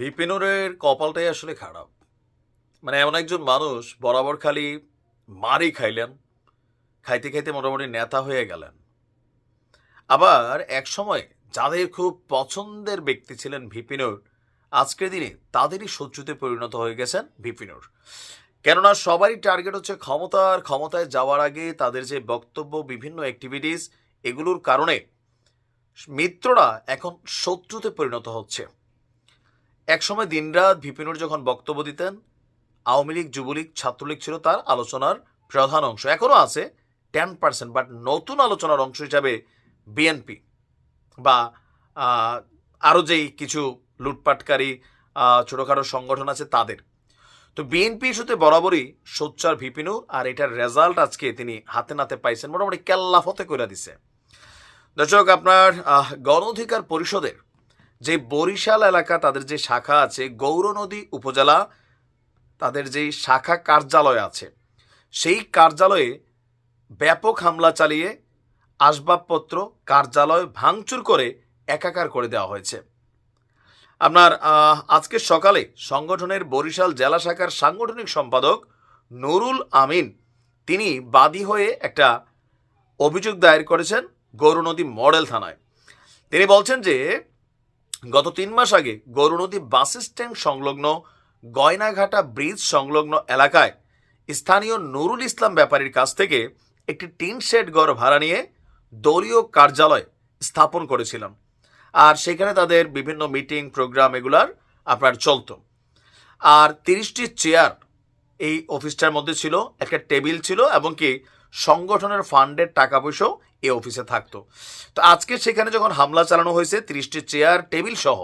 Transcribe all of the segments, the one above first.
বিপিনুরের কপালটাই আসলে খারাপ। মানে এমন একজন মানুষ বরাবর খালি মারই খাইলেন, খাইতে খাইতে মোটামুটি নেতা হয়ে গেলেন। আবার এক সময় যাদের খুব পছন্দের ব্যক্তি ছিলেন ভিপিনুর আজকের দিনে তাদেরই শত্রুতে পরিণত হয়ে গেছেন ভিপিনুর কেননা সবারই টার্গেট হচ্ছে ক্ষমতা আর ক্ষমতায় যাওয়ার আগে তাদের যে বক্তব্য, বিভিন্ন অ্যাক্টিভিটিস এগুলোর কারণে মিত্ররা এখন শত্রুতে পরিণত হচ্ছে। একসময় দিনরাত ভিপিনুর যখন বক্তব্য দিতেন, আওয়ামী লীগ, যুবলীগ, ছাত্রলীগ ছিল তার আলোচনার প্রধান অংশ। এখনও আছে টেন পার্সেন্ট বাট নতুন আলোচনার অংশ হিসাবে বিএনপি বা আরও যেই কিছু লুটপাটকারী ছোটোখাটো সংগঠন আছে তাদের। তো বিএনপি ইস্যুতে বরাবরই সোচ্চার ভিপিনু আর এটার রেজাল্ট আজকে তিনি হাতে নাতে পাইছেন, মোটামুটি কেল্লাফতে করে দিছে। দর্শক, আপনার গণ অধিকার পরিষদের যে বরিশাল এলাকা, তাদের যে শাখা আছে গৌরনদী উপজেলা, তাদের যেই শাখা কার্যালয় আছে, সেই কার্যালয়ে ব্যাপক হামলা চালিয়ে আসবাবপত্র, কার্যালয় ভাঙচুর করে একাকার করে দেওয়া হয়েছে। আপনার আজকে সকালে সংগঠনের বরিশাল জেলা শাখার সাংগঠনিক সম্পাদক নুরুল আমিন, তিনি বাদী হয়ে একটা অভিযোগ দায়ের করেছেন গৌরনদী মডেল থানায়। তিনি বলছেন যে গত তিন মাস আগে গৌরনদী বাস স্ট্যান্ড সংলগ্ন গয়নাঘাটা ব্রিজ সংলগ্ন এলাকায় স্থানীয় নুরুল ইসলাম ব্যাপারীর কাছ থেকে একটি টিন শেড ঘর ভাড়া নিয়ে দলীয় কার্যালয় স্থাপন করেছিলাম। আর সেখানে তাদের বিভিন্ন মিটিং, প্রোগ্রাম এগুলার আপনার চলতো। আর তিরিশটি চেয়ার এই অফিসটার মধ্যে ছিল, একটা টেবিল ছিল এবং কি সংগঠনের ফান্ডের টাকা পয়সাও এই অফিসে থাকতো। তো আজকে সেখানে যখন হামলা চালানো হয়েছে, তিরিশটি চেয়ার, টেবিল সহ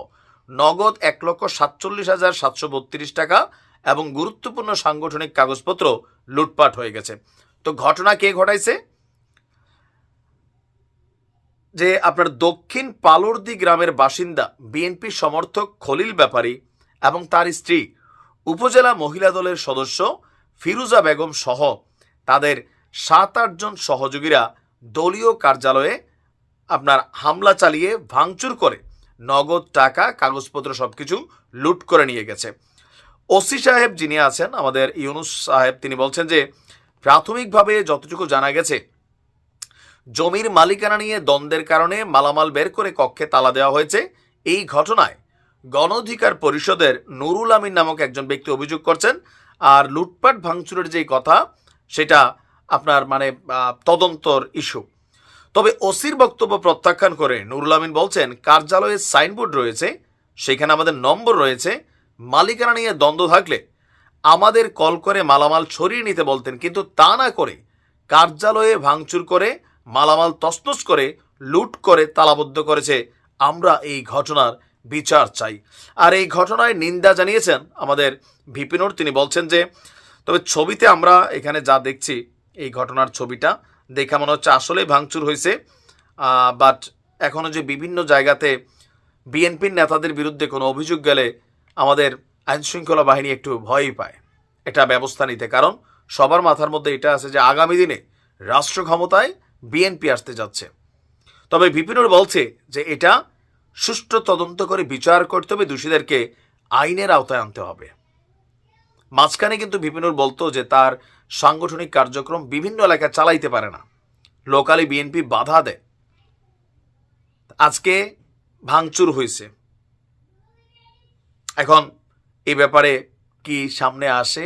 নগদ এক লক্ষ সাতচল্লিশ হাজার সাতশো বত্রিশ টাকা এবং গুরুত্বপূর্ণ সাংগঠনিক কাগজপত্র লুটপাট হয়ে গেছে। তো ঘটনা কে ঘটাইছে? যে আপনার দক্ষিণ পালরদি গ্রামের বাসিন্দা বিএনপি সমর্থক খলিল ব্যাপারী এবং তার স্ত্রী উপজেলা মহিলা দলের সদস্য ফিরুজা বেগম সহ তাদের সাত আটজন সহযোগীরা দলীয় কার্যালয়ে আপনার হামলা চালিয়ে ভাঙচুর করে নগদ টাকা, কাগজপত্র সব কিছু লুট করে নিয়ে গেছে। ওসি সাহেব যিনি আছেন, আমাদের ইউনুস সাহেব, তিনি বলছেন যে, প্রাথমিকভাবে যতটুকু জানা গেছে, জমির মালিকানা নিয়ে দ্বন্দ্বের কারণে মালামাল বের করে কক্ষে তালা দেওয়া হয়েছে। এই ঘটনায় গণ অধিকার পরিষদের নুরুল আমিন নামক একজন ব্যক্তি অভিযোগ করছেন, আর লুটপাট ভাঙচুরের যেই কথা, সেটা আপনার মানে তদন্তর ইস্যু। তবে ওসির বক্তব্য প্রত্যাখ্যান করে নুরুল আমিন বলছেন, কার্যালয়ে সাইনবোর্ড রয়েছে, সেখানে আমাদের নম্বর রয়েছে, মালিকানা নিয়ে দ্বন্দ্ব থাকলে আমাদের কল করে মালামাল ছড়িয়ে নিতে বলতেন, কিন্তু তা না করে কার্যালয়ে ভাঙচুর করে, মালামাল তসনস করে, লুট করে তালাবদ্ধ করেছে। আমরা এই ঘটনার বিচার চাই। আর এই ঘটনায় নিন্দা জানিয়েছেন আমাদের ভিপিনুর তিনি বলছেন যে, তবে ছবিতে আমরা এখানে যা দেখছি এই ঘটনার ছবিটা দেখা মনে হচ্ছে আসলেই ভাঙচুর হয়েছে। বাট এখনও যে বিভিন্ন জায়গাতে বিএনপির নেতাদের বিরুদ্ধে কোনো অভিযোগ গেলে আমাদের আইনশৃঙ্খলা বাহিনী একটু ভয়ই পায়। এটা ব্যবস্থা নিতে। কারণ সবার মাথার মধ্যে এটা আছে যে আগামী দিনে রাষ্ট্র ক্ষমতায় বিএনপি আসতে যাচ্ছে। তবে বিপিনুর বলছে যে এটা সুষ্ঠু তদন্ত করে বিচার করতে হবে, দোষীদেরকে আইনের আওতায় আনতে হবে। মাঝখানে কিন্তু বিপিনুর বলতো যে তার সাংগঠনিক কার্যক্রম বিভিন্ন এলাকায় চালাইতে পারে না। লোকালি বিএনপি বাধা দেয়। আজকে ভাঙচুর হয়েছে। এখন এই ব্যাপারে কি সামনে আসে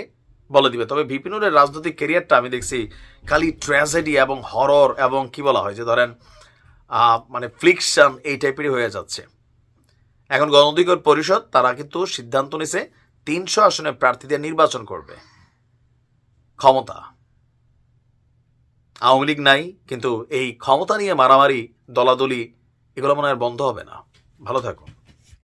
বলে দিবে। তবে বিপিনুরের রাজনৈতিক কেরিয়ারটা আমি দেখছি খালি ট্র্যাজেডি এবং হরর এবং কি বলা হয় যে ধরেন মানে ফ্লিকশন এই টাইপেরই হয়ে যাচ্ছে। এখন গণ পরিষদ তারা কিন্তু সিদ্ধান্ত নিছে তিনশো আসনে প্রার্থীদের নির্বাচন করবে। ক্ষমতা। আওয়ামী লীগ নাই, কিন্তু এই ক্ষমতা নিয়ে মারামারি, দলাদলি, এগুলো মনে হয় বন্ধ হবে না। ভালো থাকুন।